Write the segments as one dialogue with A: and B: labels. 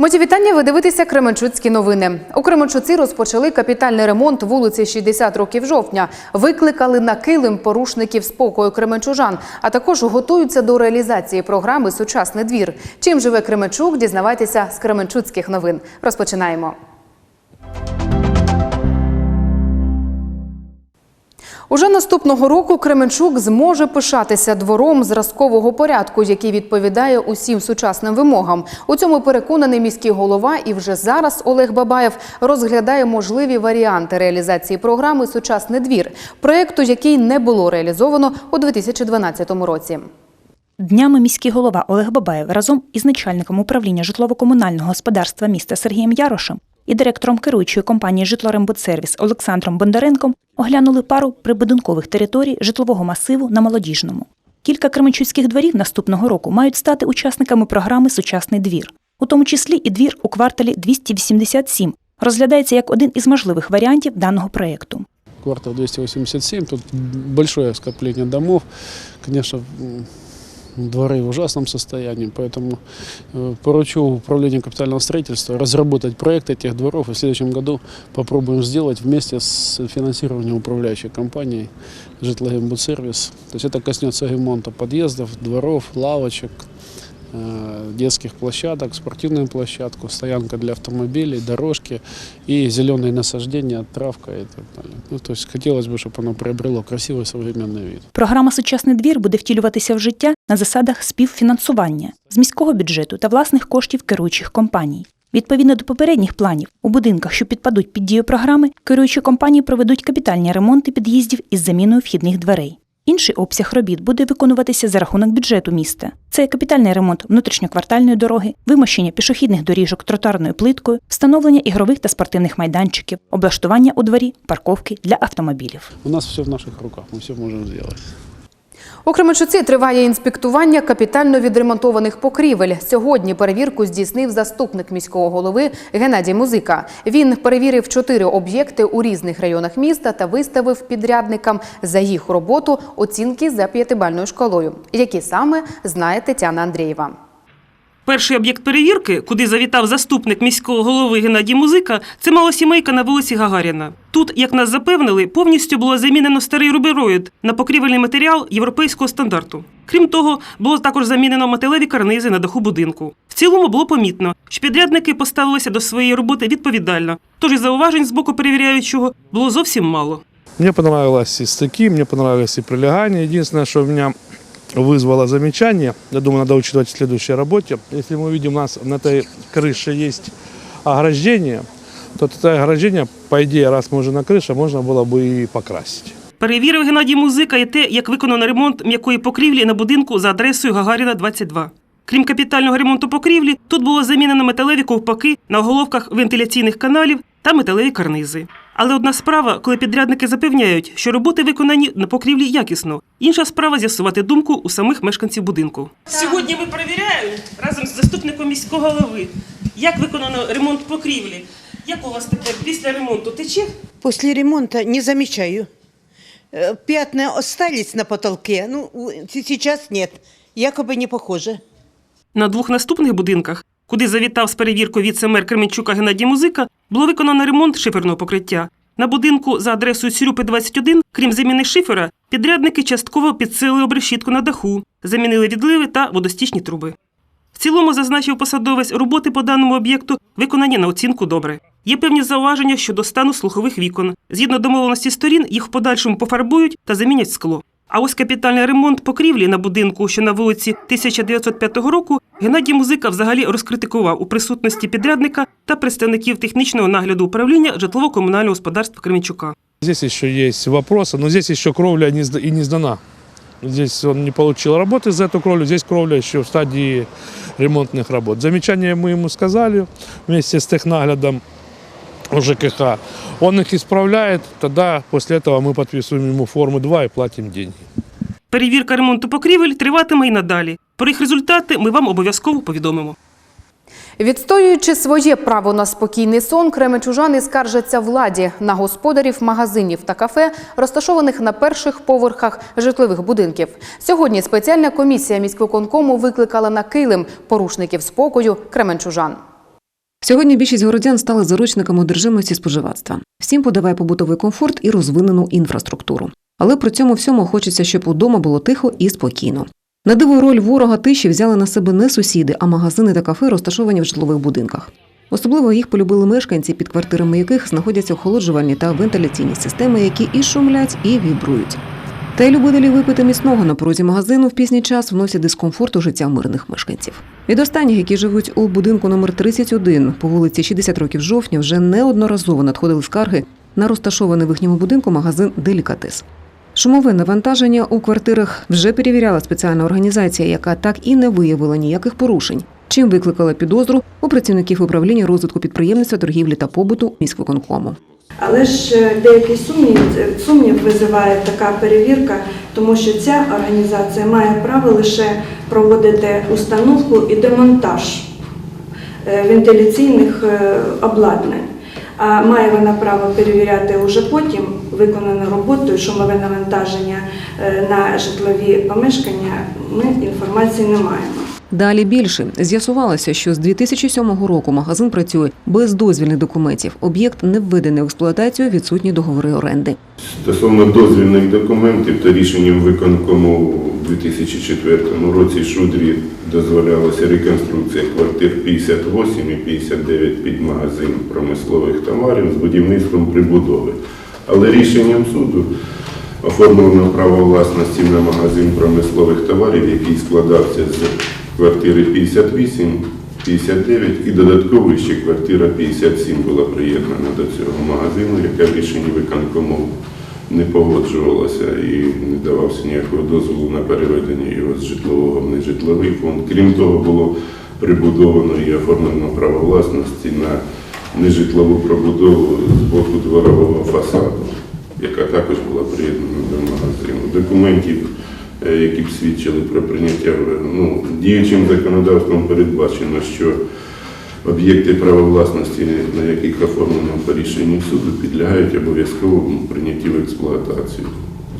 A: Моті вітання. Ви дивитеся Кременчуцькі новини. У Кременчуці розпочали капітальний ремонт вулиці 60 років жовтня. Викликали на килим порушників спокою кременчужан, а також готуються до реалізації програми Сучасний двір. Чим живе Кременчук? Дізнавайтеся з Кременчуцьких новин. Розпочинаємо. Уже наступного року Кременчук зможе пишатися двором зразкового порядку, який відповідає усім сучасним вимогам. У цьому переконаний міський голова, і вже зараз Олег Бабаєв розглядає можливі варіанти реалізації програми Сучасний двір, проєкту, який не було реалізовано у 2012 році.
B: Днями міський голова Олег Бабаєв разом із начальником управління житлово-комунального господарства міста Сергієм Ярошем і директором керуючої компанії «Житлорембудсервіс» Олександром Бондаренком оглянули пару прибудинкових територій житлового масиву на Молодіжному. Кілька кременчуцьких дворів наступного року мають стати учасниками програми Сучасний двір, у тому числі і двір у кварталі 287 розглядається як один із можливих варіантів даного проєкту.
C: квартал 287, тут большое скопление домов, м, дворы в ужасном состоянии, поэтому э, поручу управлению капитального строительства разработать проект этих дворов и в следующем году попробуем сделать вместе с финансированием управляющей компанией «Житлогембудсервис». То есть это коснется ремонта подъездов, дворов, лавочек, э, детских площадок, спортивную площадку, стоянка для автомобилей, дорожки и зеленые насаждения, травка и так далее. Ну, то есть хотелось бы, чтобы оно приобрело красивый современный вид.
B: Програма Сучасний двір буде втілюватися в життя на засадах співфінансування з міського бюджету та власних коштів керуючих компаній. Відповідно до попередніх планів, у будинках, що підпадуть під дію програми, керуючі компанії проведуть капітальні ремонти під'їздів із заміною вхідних дверей. Інший обсяг робіт буде виконуватися за рахунок бюджету міста. Це капітальний ремонт внутрішньоквартальної дороги, вимощення пішохідних доріжок тротарною плиткою, встановлення ігрових та спортивних майданчиків, облаштування у дворі, парковки для автомобілів.
C: У нас все в наших руках, ми все можемо сделать.
A: У Кременчуці триває інспектування капітально відремонтованих покрівель. Сьогодні перевірку здійснив заступник міського голови Геннадій Музика. Він перевірив чотири об'єкти у різних районах міста та виставив підрядникам за їх роботу оцінки за п'ятибальною шкалою, які саме знає Тетяна Андрієва.
D: Перший об'єкт перевірки, куди завітав заступник міського голови Геннадій Музика, це малосімейка на вулиці Гагаріна. Тут, як нас запевнили, повністю було замінено старий рубероїд на покрівельний матеріал європейського стандарту. Крім того, було також замінено металеві карнизи на даху будинку. В цілому було помітно, що підрядники поставилися до своєї роботи відповідально, тож і зауважень з боку перевіряючого було зовсім мало.
E: Мне понравилось и стыки, мне понравилось и прилегание. Единственное, что меня вызвало замечание, я думаю, надо учитывать в следующей работе. Если мы видим, у нас на этой крыше есть ограждение, то это ограждение, по идее, раз мы уже на крыше, можно было бы и покрасить.
D: Перевірив Геннадій Музика і те, як виконано ремонт м'якої покрівлі на будинку за адресою Гагаріна 22. Крім капітального ремонту покрівлі, тут було замінено металеві ковпаки на оголовках вентиляційних каналів та металеві карнизи. Але одна справа, коли підрядники запевняють, що роботи виконані на покрівлі якісно. Інша справа з'ясувати думку у самих мешканців будинку. Сьогодні ми перевіряємо разом з заступником міського голови, як виконано ремонт покрівлі. Як у вас тепер після ремонту тече?
F: После ремонта не замечаю. Э, Пятна остались на потолке, ну, сейчас нет. Якобы не похоже.
D: На двох наступних будинках, куди завітав з перевіркою віце-мер Кременчука Геннадій Музика, було виконано ремонт шиферного покриття. На будинку за адресою Сюрюпи 21, крім заміни шифера, підрядники частково підсилили обрешітку на даху, замінили відливи та водостічні труби. В цілому, зазначив посадовець, роботи по даному об'єкту виконані на оцінку добре. Є певні зауваження щодо стану слухових вікон. Згідно домовленості сторін, їх в подальшому пофарбують та замінять скло. А ось капітальний ремонт покрівлі на будинку, що на вулиці 1905 року, Геннадій Музика взагалі розкритикував у присутності підрядника та представників технічного нагляду управління житлово-комунального господарства Кременчука.
E: Здесь еще есть вопросы, но здесь еще кровля не сда- и не сдана. Здесь он не получил работы за эту кровлю, здесь кровля еще в стадии ремонтных работ. Замечания мы ему сказали вместе с технаглядом ЖКХ. Он их исправляет, тогда после этого мы подписываем ему форму 2 и платим деньги.
D: Перевірка ремонту покрівель триватиме і надалі. Про їх результати ми вам обов'язково повідомимо.
A: Відстоюючи своє право на спокійний сон, кременчужани скаржаться владі на господарів магазинів та кафе, розташованих на перших поверхах житлових будинків. Сьогодні спеціальна комісія міськвиконкому викликала на килим порушників спокою кременчужан.
G: Сьогодні більшість городян стали заручниками одержимості споживацтва. Всім подавай побутовий комфорт і розвинену інфраструктуру. Але при цьому всьому хочеться, щоб удома було тихо і спокійно. На диво роль ворога тиші взяли на себе не сусіди, а магазини та кафе, розташовані в житлових будинках. Особливо їх полюбили мешканці, під квартирами яких знаходяться охолоджувальні та вентиляційні системи, які і шумлять, і вібрують. Й любителі випити міцного на порозі магазину в пізній час вносять дискомфорт у життя мирних мешканців. Від останніх, які живуть у будинку номер 31 по вулиці 60 років жовтня, вже неодноразово надходили скарги на розташований в їхньому будинку магазин Делікатес. Шумове навантаження у квартирах вже перевіряла спеціальна організація, яка так і не виявила ніяких порушень, чим викликала підозру у працівників управління розвитку підприємництва, торгівлі та побуту міськвиконкому.
H: Але ж е, деякий сумнів, сумнів визиває така перевірка, тому що ця організація має право лише проводити установку і демонтаж е, вентиляційних е, обладнань. А має вона право перевіряти уже потім виконану роботу шумове навантаження е, на житлові помешкання. Ми інформації не маємо.
G: Далі більше з'ясувалося, що з 2007 року магазин працює без дозвільних документів. Об'єкт не введений в експлуатацію, відсутні договори оренди.
I: Стосовно дозвільних документів, то рішенням виконкому у 2004 році Шудрі дозволялася реконструкція квартир 58 і 59 під магазин промислових товарів з будівництвом прибудови. Але рішенням суду оформлено право власності на магазин промислових товарів, який складався з квартири 58, 59 і додатково ще квартира 57 була приєднана до цього магазину, яка в рішенні виконкому не погоджувалася і не давався ніякого дозволу на переведення його з житлового в нежитловий фонд. Крім того, було прибудовано і оформлено право власності на нежитлову пробудову з боку дворового фасаду, яка також була приєднана до магазину. Документів, які б свідчили про прийняття ну, діючим законодавством передбачено, що Об'єкти права власності, на яких оформлено по рішенню суду, підлягають обов'язковому прийняттю в експлуатацію.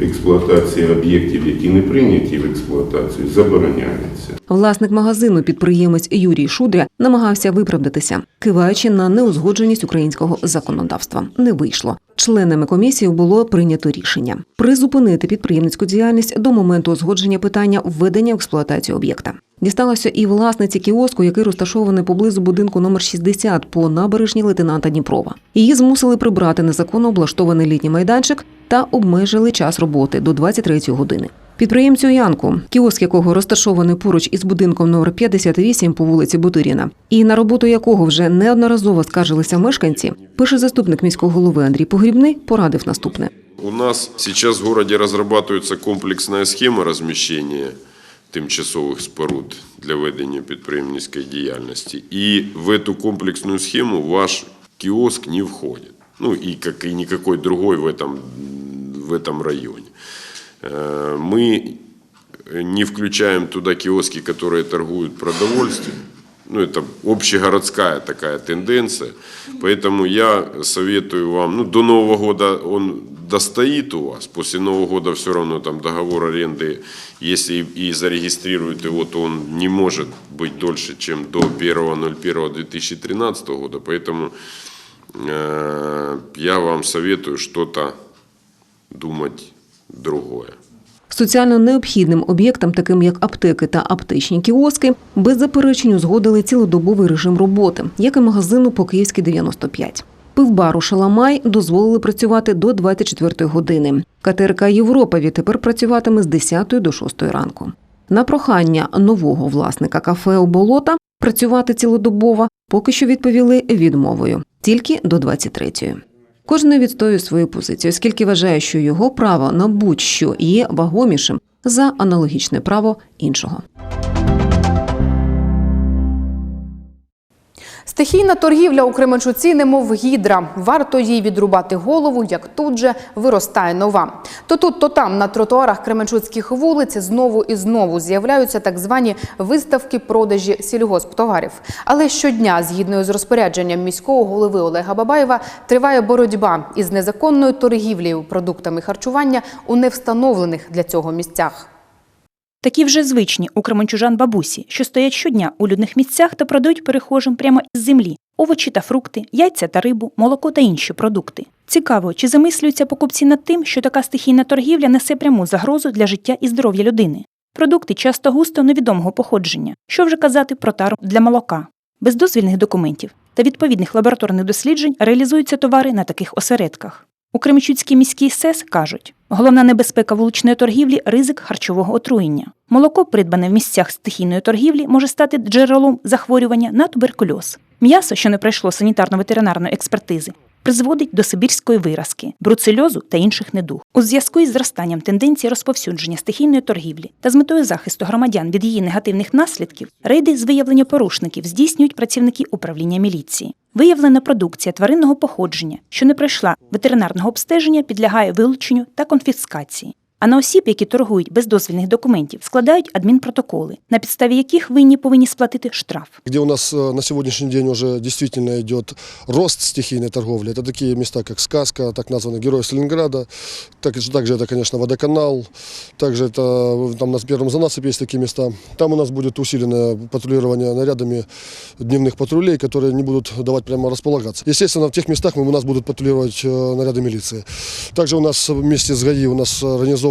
I: Експлуатація об'єктів, які не прийняті в експлуатацію, забороняється.
G: Власник магазину, підприємець Юрій Шудря, намагався виправдатися, киваючи на неузгодженість українського законодавства. Не вийшло. Членами комісії було прийнято рішення призупинити підприємницьку діяльність до моменту узгодження питання введення в експлуатацію об'єкта. Дісталося і власниці кіоску, який розташований поблизу будинку номер 60 по набережній лейтенанта Дніпрова. Її змусили прибрати незаконно облаштований літній майданчик та обмежили час роботи до 23 години. Підприємцю Янку, кіоск якого розташований поруч із будинком номер 58 по вулиці Бутиріна, і на роботу якого вже неодноразово скаржилися мешканці, перший заступник міського голови Андрій Погрібний порадив наступне.
J: У нас сейчас в городе разрабатывается комплексная схема размещения тимчасових споруд для ведення підприємницької діяльності. І в эту комплексную схему ваш киоск не входит. Ну и как и никакой другой в этом, в этом районе. Э, Мы не включаем туда киоски, которые торгуют продовольствием. Ну, это общегородская такая тенденция. Поэтому я советую вам, ну, до Нового года он достоит у вас. После Нового года все равно там договор аренды, если и, и зарегистрируют его, то он не может быть дольше, чем до 1.01.2013 года. Поэтому э, я вам советую что-то думать другое.
G: Соціально необхідним об'єктам, таким як аптеки та аптечні кіоски, без заперечень узгодили цілодобовий режим роботи, як і магазину по Київській 95. Пивбару Шаламай дозволили працювати до 24 години. КТРК Європа відтепер працюватиме з 10 до 6 ранку. На прохання нового власника кафе «Оболота» працювати цілодобово поки що відповіли відмовою тільки до 23-ї. Кожен відстоює свою позицію, оскільки вважає, що його право на будь-що є вагомішим за аналогічне право іншого.
A: Стихійна торгівля у Кременчуці немов гідра. Варто їй відрубати голову, як тут же виростає нова. То тут, то там на тротуарах Кременчуцьких вулиць знову і знову з'являються так звані виставки продажі сільгосптоварів. Але щодня, згідно з розпорядженням міського голови Олега Бабаєва, триває боротьба із незаконною торгівлею продуктами харчування у невстановлених для цього місцях.
B: Такі вже звичні у кременчужан бабусі, що стоять щодня у людних місцях та продають перехожим прямо із землі овочі та фрукти, яйця та рибу, молоко та інші продукти. Цікаво, чи замислюються покупці над тим, що така стихійна торгівля несе пряму загрозу для життя і здоров'я людини. Продукти часто густо невідомого походження. Що вже казати про тару для молока. Без дозвільних документів та відповідних лабораторних досліджень реалізуються товари на таких осередках. У Кременчуцькій міській СЕС кажуть, головна небезпека вуличної торгівлі ризик харчового отруєння. Молоко, придбане в місцях стихійної торгівлі, може стати джерелом захворювання на туберкульоз. М'ясо, що не пройшло санітарно-ветеринарної експертизи, призводить до сибірської виразки, бруцельозу та інших недуг. У зв'язку із зростанням тенденції розповсюдження стихійної торгівлі та з метою захисту громадян від її негативних наслідків, рейди з виявлення порушників здійснюють працівники управління міліції. Виявлена продукція тваринного походження, що не пройшла ветеринарного обстеження, підлягає вилученню та конфіскації. А на осіб, які торгують без дозвільних документів, складають адмінпротоколи, на підставі яких винні повинні сплатити штраф.
K: где у нас э, на сегодняшний день уже действительно идет рост стихийной торговли. Это такие места, как «Сказка», так названный «Герой Сталинграда». Так, также это, конечно, «Водоканал». Также это э, там на первом занасыпе есть такие места. Там у нас будет усиленное патрулирование нарядами дневных патрулей, которые не будут давать прямо располагаться. Естественно, в тех местах мы, у нас будут патрулировать э, наряды милиции. Также у нас вместе с ГАИ у нас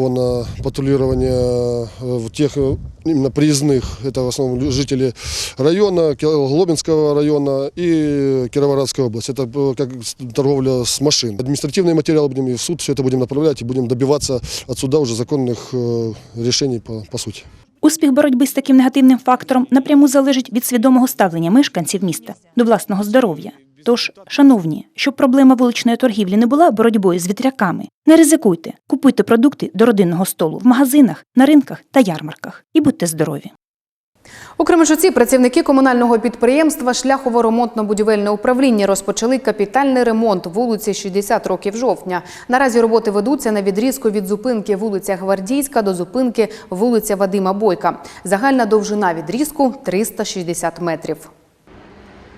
K: организовано патрулирование э, в тех э, именно приездных, это в основном жители района, Ки- Глобинского района и Кировоградской области. Это э, как с- торговля с машин. Административные материалы будем и в суд все это будем направлять и будем добиваться от суда уже законных э, решений по, по сути.
B: Успіх боротьби з таким негативним фактором напряму залежить від свідомого ставлення мешканців міста до власного здоров'я. Тож, шановні, щоб проблема вуличної торгівлі не була боротьбою з вітряками, не ризикуйте, купуйте продукти до родинного столу в магазинах, на ринках та ярмарках і будьте здорові.
A: У Кременчуці працівники комунального підприємства Шляхово-ремонтно-будівельне управління розпочали капітальний ремонт вулиці 60 років жовтня. Наразі роботи ведуться на відрізку від зупинки вулиця Гвардійська до зупинки вулиця Вадима Бойка. Загальна довжина відрізку 360 метрів.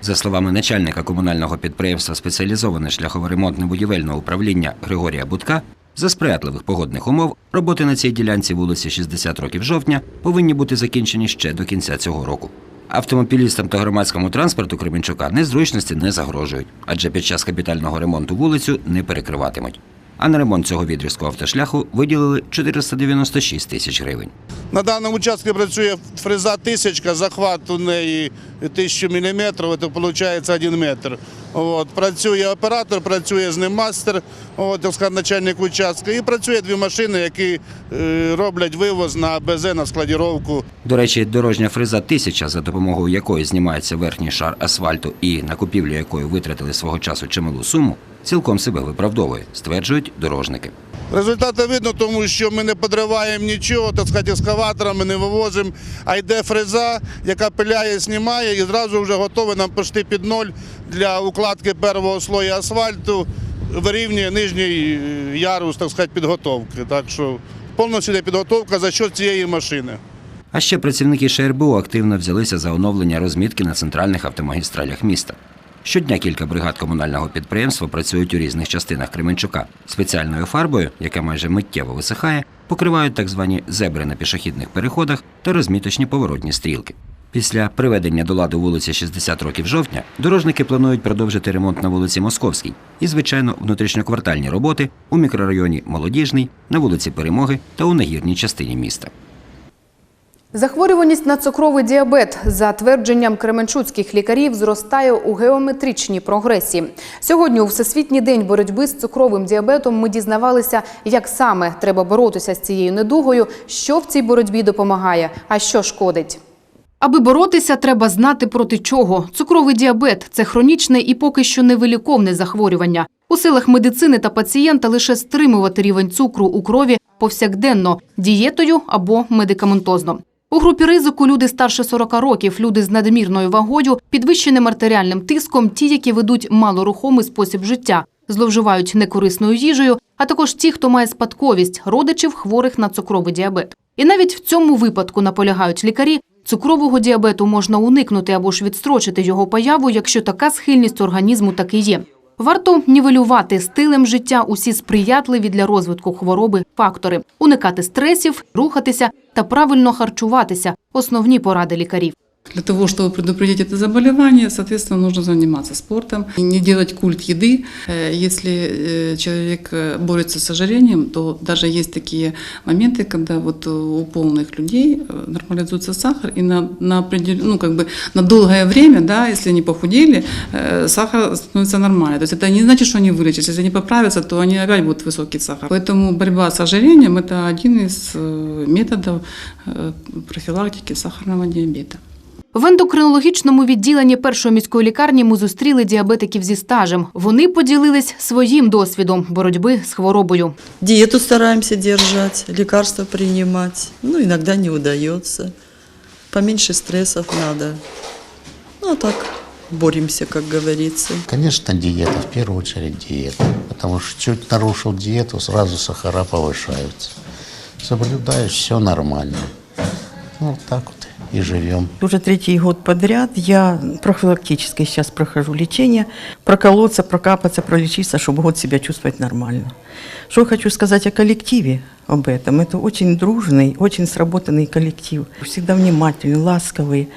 L: За словами начальника комунального підприємства спеціалізоване шляхово-ремонтне будівельне управління Григорія Будка, за сприятливих погодних умов роботи на цій ділянці вулиці 60 років жовтня повинні бути закінчені ще до кінця цього року. Автомобілістам та громадському транспорту Кременчука незручності не загрожують, адже під час капітального ремонту вулицю не перекриватимуть. А на ремонт цього відрізку автошляху виділили 496 тисяч гривень.
M: На даному участку працює фреза тисячка, захват у неї 1000 мм, це виходить 1 метр. От, працює оператор, працює з ним мастер, от, так сказати, начальник участка, і працює дві машини, які е, роблять вивоз на БЗ, на складіровку.
L: До речі, дорожня фреза 1000, за допомогою якої знімається верхній шар асфальту і на купівлю якої витратили свого часу чималу суму, цілком себе виправдовує, стверджують дорожники.
M: Результати видно, тому що ми не подриваємо нічого, так сказати, ескаваторами не вивозимо, а йде фреза, яка пиляє, знімає і зразу вже готове нам почти під ноль для укладки першого слою асфальту, вирівнює нижній е, ярус, так сказати, підготовки. Так що повністю йде підготовка за що цієї машини.
L: А ще працівники ШРБУ активно взялися за оновлення розмітки на центральних автомагістралях міста. Щодня кілька бригад комунального підприємства працюють у різних частинах Кременчука. Спеціальною фарбою, яка майже миттєво висихає, покривають так звані зебри на пішохідних переходах та розміточні поворотні стрілки. Після приведення до ладу вулиці 60 років жовтня дорожники планують продовжити ремонт на вулиці Московській і, звичайно, внутрішньоквартальні роботи у мікрорайоні Молодіжний, на вулиці Перемоги та у нагірній частині міста.
A: Захворюваність на цукровий діабет, за твердженням кременчуцьких лікарів, зростає у геометричній прогресії. Сьогодні, у Всесвітній день боротьби з цукровим діабетом, ми дізнавалися, як саме треба боротися з цією недугою, що в цій боротьбі допомагає, а що шкодить. Аби боротися, треба знати проти чого. Цукровий діабет це хронічне і поки що невиліковне захворювання. У силах медицини та пацієнта лише стримувати рівень цукру у крові повсякденно дієтою або медикаментозно. У групі ризику люди старше 40 років, люди з надмірною вагою, підвищеним артеріальним тиском, ті, які ведуть малорухомий спосіб життя, зловживають некорисною їжею, а також ті, хто має спадковість родичів хворих на цукровий діабет. І навіть в цьому випадку наполягають лікарі, цукрового діабету можна уникнути або ж відстрочити його появу, якщо така схильність організму таки є. Варто нівелювати стилем життя усі сприятливі для розвитку хвороби фактори, уникати стресів, рухатися та правильно харчуватися – основні поради лікарів.
N: Для того, чтобы предупредить это заболевание, соответственно, нужно заниматься спортом, и не делать культ еды. Э, Если э, человек э, борется с ожирением, то даже есть такие моменты, когда вот у полных людей э, нормализуется сахар, и на, на, определен- ну, как бы на долгое время, да, если они похудели, э, сахар становится нормальным. То есть это не значит, что они вылечатся. Если они поправятся, то они опять будут высокий сахар. Поэтому борьба с ожирением – это один из э, методов э, профилактики сахарного диабета.
A: В ендокринологічному відділенні першої міської лікарні ми зустріли діабетиків зі стажем. Вони поділились своїм досвідом боротьби з хворобою.
O: Диету стараемся держать, лекарства принимать. Ну, иногда не удается. Поменьше стрессов надо. Ну, а так боремся, как говорится.
P: Конечно, диета, в первую очередь диета. Потому что чуть нарушил диету, сразу сахара повышаются. Соблюдаешь, все нормально. Ну, вот так вот и живем.
O: Уже третий год подряд я профилактически сейчас прохожу лечение. Проколоться, прокапаться, пролечиться, чтобы год себя чувствовать нормально. Что хочу сказать о коллективе об этом. Это очень дружный, очень сработанный коллектив. Всегда внимательный, ласковый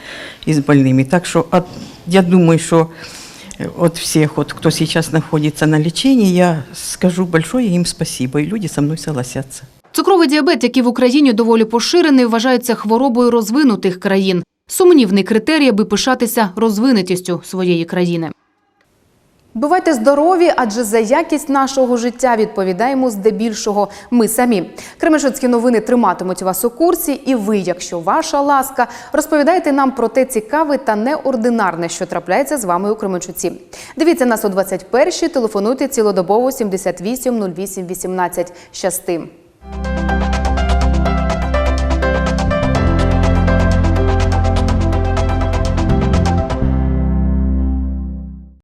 O: и с больными. Так что от- я думаю, что от всех, вот, кто сейчас находится на лечении, я скажу большое им спасибо, и люди со мной согласятся.
A: Цукровий діабет, який в Україні доволі поширений, вважається хворобою розвинутих країн. Сумнівний критерій, аби пишатися розвинутістю своєї країни. Бувайте здорові, адже за якість нашого життя відповідаємо здебільшого ми самі. Кременчуцькі новини триматимуть вас у курсі, і ви, якщо ваша ласка, розповідайте нам про те цікаве та неординарне, що трапляється з вами у Кременчуці. Дивіться нас о 21-й, телефонуйте цілодобово 78 08 18. Щасти! Bye.